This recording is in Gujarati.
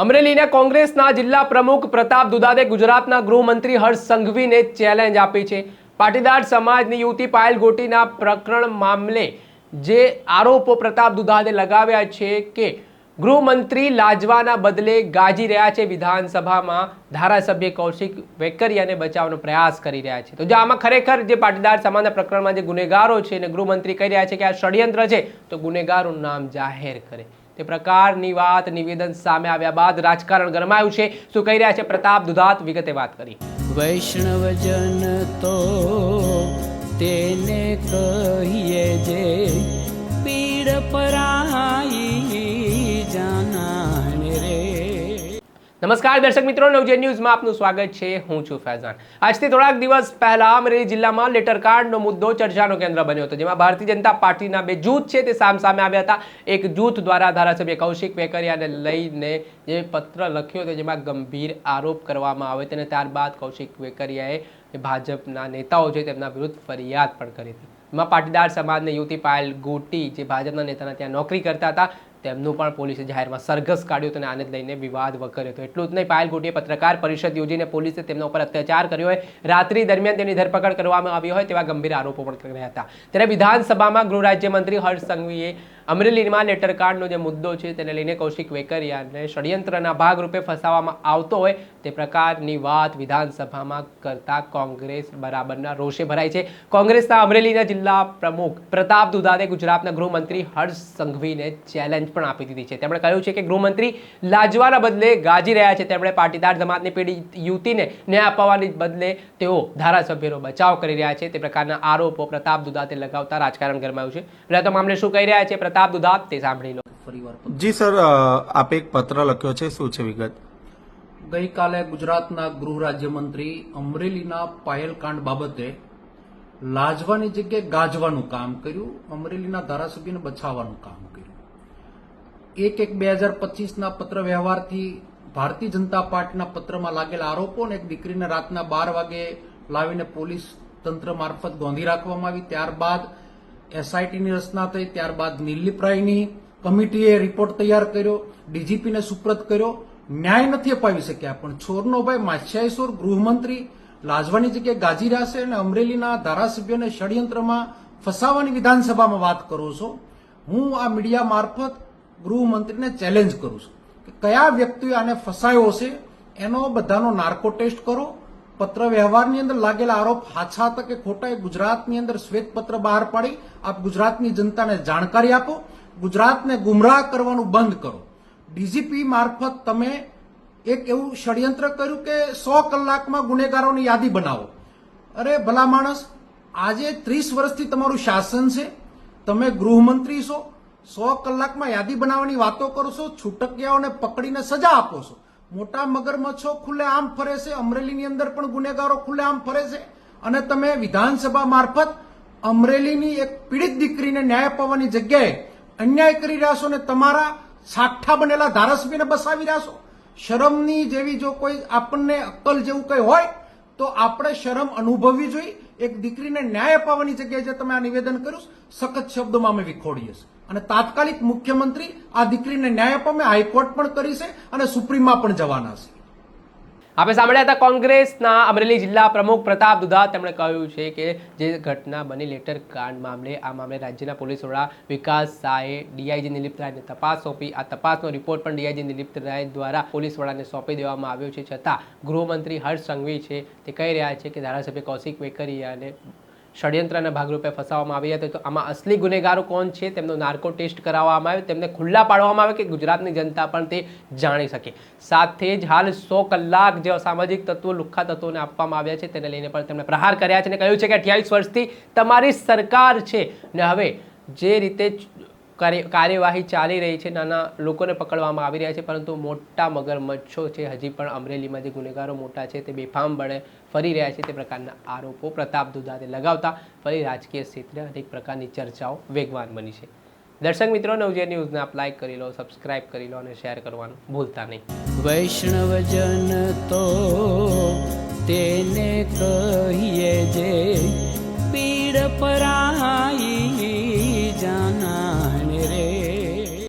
અમરેલીના કોંગ્રેસના જિલ્લા પ્રમુખ પ્રતાપ દુદાદે ગુજરાતના ગૃહમંત્રી હર્ષ સંઘવીને ચેલેન્જ આપી છે. પાટીદાર સમાજની યુવતી પાયલ ગોટીના પ્રકરણ મામલે જે આરોપો પ્રતાપ દુદાદે લગાવ્યા છે કે ગૃહમંત્રી લાજવાના બદલે ગાજી રહ્યા છે વિધાનસભામાં. ધારાસભ્ય કૌશિક વેકરિયાને બચાવવાનો પ્રયાસ કરી રહ્યા છે. તો જે આમાં ખરેખર જે પાટીદાર સમાજના પ્રકરણમાં જે ગુનેગારો છે અને ગૃહમંત્રી કહી રહ્યા છે કે આ ષડયંત્ર છે, તો ગુનેગારોનું નામ જાહેર કરે. તે પ્રકારની વાત, નિવેદન સામે આવ્યા બાદ રાજકારણ ગરમાયું છે. શું કહી રહ્યા છે પ્રતાપ દુધાત? વિગતે વાત કરી. વૈષ્ણવજન તો તેને કહીએ જે પીડ પરાઈ નમસ્કાર દર્શક મિત્રો, નવજે ન્યૂઝમાં આપનું સ્વાગત છે. હું છું ફૈઝાન. આજથી થોડાક દિવસ પહેલા અમરેલી જિલ્લામાં લેટર કાર્ડનો મુદ્દો ચર્ચાનો કેન્દ્ર બન્યો હતો, જેમાં ભારતીય જનતા પાર્ટીના બે જૂથ છે તે સામ સામે આવ્યા હતા. એક જૂથ દ્વારા ધારાસભ્ય કૌશિક વેકરિયાને લઈને જે પત્ર લખ્યો હતો, જેમાં ગંભીર આરોપ કરવામાં આવે તેને ત્યારબાદ કૌશિક વેકરિયાએ ભાજપના નેતાઓ છે તેમના વિરુદ્ધ ફરિયાદ પણ કરી હતી. એમાં પાટીદાર સમાજને યુવતી પાયલ ગોટી, જે ભાજપના નેતાના ત્યાં નોકરી કરતા હતા તેમનું પણ પોલીસે જાહેરમાં સરઘસ કાઢ્યું અને આને લઈને વિવાદ વકર્યો હતો. એટલું જ નહીં, પાયલ ગોટીએ પત્રકાર પરિષદ યોજીને પોલીસે તેમના ઉપર અત્યાચાર કર્યો હોય, રાત્રિ દરમિયાન તેની ધરપકડ કરવામાં આવી હોય તેવા ગંભીર આરોપો પણ કર્યા હતા. ત્યારે વિધાનસભામાં ગૃહ રાજ્યમંત્રી હર્ષ સંઘવીએ અમરેલીમાં લેટર કાર્ડનો જે મુદ્દો છે તેને લઈને કૌશિક વેકરિયાને ષડયંત્રના ભાગરૂપે ફસાવવામાં આવતો હોય તે પ્રકારની વાત વિધાનસભામાં કરતા કોંગ્રેસ બરાબરના રોષે ભરાય છે. કોંગ્રેસના અમરેલીના જિલ્લા પ્રમુખ પ્રતાપ દુધાદે ગુજરાતના ગૃહમંત્રી હર્ષ સંઘવીને ચેલેન્જ પણ આપી દીધી છે. તેમણે કહ્યું છે કે ગૃહમંત્રી લાજવાના બદલે ગાજી રહ્યા છે. તેમણે પાટીદાર જમાતની પીડિત યુવતીને ન્યાય અપાવવાની બદલે તેઓ ધારાસભ્યનો બચાવ કરી રહ્યા છે. તે પ્રકારના આરોપો પ્રતાપ દુધાતે લગાવતા રાજકારણ ગરમાયું છે. એટલે તો મામલે શું કહી રહ્યા છે? પ્રતાપ દુધાત તે સાંભળી લો. જી સર આપે એક પત્ર લખ્યો છે. શું છે વિગત? ગઈકાલે ગુજરાતના ગૃહ રાજ્યમંત્રી અમરેલીના પાયલકાંડ બાબતે લાજવાની જગ્યાએ ગાજવાનું કામ કર્યું અમરેલીના ધારાસભ્યને બચાવવાનું કામ કર્યું. એક એક બે હજાર પચીસના પત્ર વ્યવહારથી ભારતીય જનતા પાર્ટીના પત્રમાં લાગેલા આરોપો અને એક દીકરીને રાતના બાર વાગે લાવીને પોલીસ તંત્ર મારફત ગોંધી રાખવામાં આવી. ત્યારબાદ એસઆઈટીની રચના થઈ ત્યારબાદ નિર્લિપ્રાયની કમિટીએ રિપોર્ટ તૈયાર કર્યો, ડીજીપીને સુપ્રત કર્યો. ન્યાય નથી અપાવી શક્યા, પણ છોરનો ભાઈ માછિયાઈસોર ગૃહમંત્રી લાજવાની જગ્યાએ ગાજી રહ્યા છે અને અમરેલીના ધારાસભ્યોને ષડયંત્રમાં ફસાવાની વિધાનસભામાં વાત કરો છો. હું આ મીડિયા મારફત ગૃહમંત્રીને ચેલેન્જ કરું છું કે કયા વ્યક્તિએ આને ફસાયો છે એનો બધાનો નાર્કો ટેસ્ટ કરો. પત્ર વ્યવહારની અંદર લાગેલા આરોપ હાછા હતા કે ખોટા એ ગુજરાતની અંદર શ્વેત પત્ર બહાર પાડી, આપ ગુજરાતની જનતાને જાણકારી આપો, ગુજરાતને ગુમરાહ કરવાનું બંધ કરો. ડીજીપી મારફત તમે એક એવું ષડયંત્ર કર્યું કે સો કલાકમાં ગુનેગારોની યાદી બનાવો. અરે ભલા માણસ, આજે ત્રીસ વર્ષથી તમારું શાસન છે, તમે ગૃહમંત્રી છો, સો કલાકમાં યાદી બનાવવાની વાતો કરો છો, છૂટકિયાઓને પકડીને સજા આપો છો. મોટા મગરમચ્છો ખુલ્લે આમ ફરે છે. અમરેલીની અંદર પણ ગુનેગારો ખુલ્લે આમ ફરે છે. અને તમે વિધાનસભા મારફત અમરેલીની એક પીડિત દીકરીને ન્યાય અપાવવાની જગ્યાએ અન્યાય કરી રહ્યા છો અને તમારા સાઠા બનેલા ધારાસભ્યને બસાવી રહ્યા છો. શરમની જેવી જો કોઈ આપણને અક્કલ જેવું કંઈ હોય, તો આપણે શરમ અનુભવવી જોઈએ. એક દીકરીને ન્યાય અપાવવાની જગ્યાએ જે તમે આ નિવેદન કર્યું સખત શબ્દોમાં અમે વિખોડીએ છીએ. અને તાત્કાલિક મુખ્યમંત્રી આ દીકરીને ન્યાય અપાવે હાઈકોર્ટ પણ કરી છે અને સુપ્રીમમાં પણ જવાના છે. આપણે સાંભળ્યા હતા કોંગ્રેસના અમરેલી જિલ્લા પ્રમુખ પ્રતાપ દુધા તેમણે કહ્યું છે કે જે ઘટના બની લેટર કાંડ મામલે, આ મામલે રાજ્યના પોલીસ વડા વિકાસ શાહે ડીઆઈજી નિલિપ્ત રાયને તપાસ સોંપી. આ તપાસનો રિપોર્ટ પણ ડીઆઈજી નિલિપ્ત રાય દ્વારા પોલીસ વડાને સોંપી દેવામાં આવ્યો છે. છતાં ગૃહમંત્રી હર્ષ સંઘવી છે તે કહી રહ્યા છે કે ધારાસભ્ય કૌશિક વેકરિયાને ષડયંત્રના ભાગરૂપે ફસાવવામાં આવી હતી. તો આમાં અસલી ગુનેગારો કોણ છે? તેમનો નાર્કો ટેસ્ટ કરાવવામાં આવે તેમને ખુલ્લા પાડવામાં આવે કે ગુજરાતની જનતા પણ તે જાણી શકે. સાથે જ હાલ સો કલાક જે અસામાજિક તત્વો, લુખ્ખા તત્વોને આપવામાં આવ્યા છે, તેને લઈને પણ તેમણે પ્રહાર કર્યા છે અને કહ્યું છે કે અઠ્યાવીસ વર્ષથી તમારી સરકાર છે. ને હવે જે રીતે કાર્યવાહી ચાલી રહી છે. નાના લોકોને પકડવામાં આવી રહ્યા છે, પરંતુ મોટા મગરમચ્છો છે. હજી પણ અમરેલીમાં જે ગુનેગારો મોટા છે, તે બેફામ બળે ફરી રહ્યા છે. તે પ્રકારના આરોપો પ્રતાપ દુધાતે લગાવતા ફરી રાજકીય ક્ષેત્રે અનેક પ્રકારની ચર્ચાઓ વેગવાન બની છે. દર્શક મિત્રો નવજે ન્યૂઝને આપ લાઇક કરી લો, સબસ્ક્રાઇબ કરી લો અને શેર કરવાનું ભૂલતા નહીં. વૈષ્ણવજન તો તેને કહીએ જે પીડ પરાઈ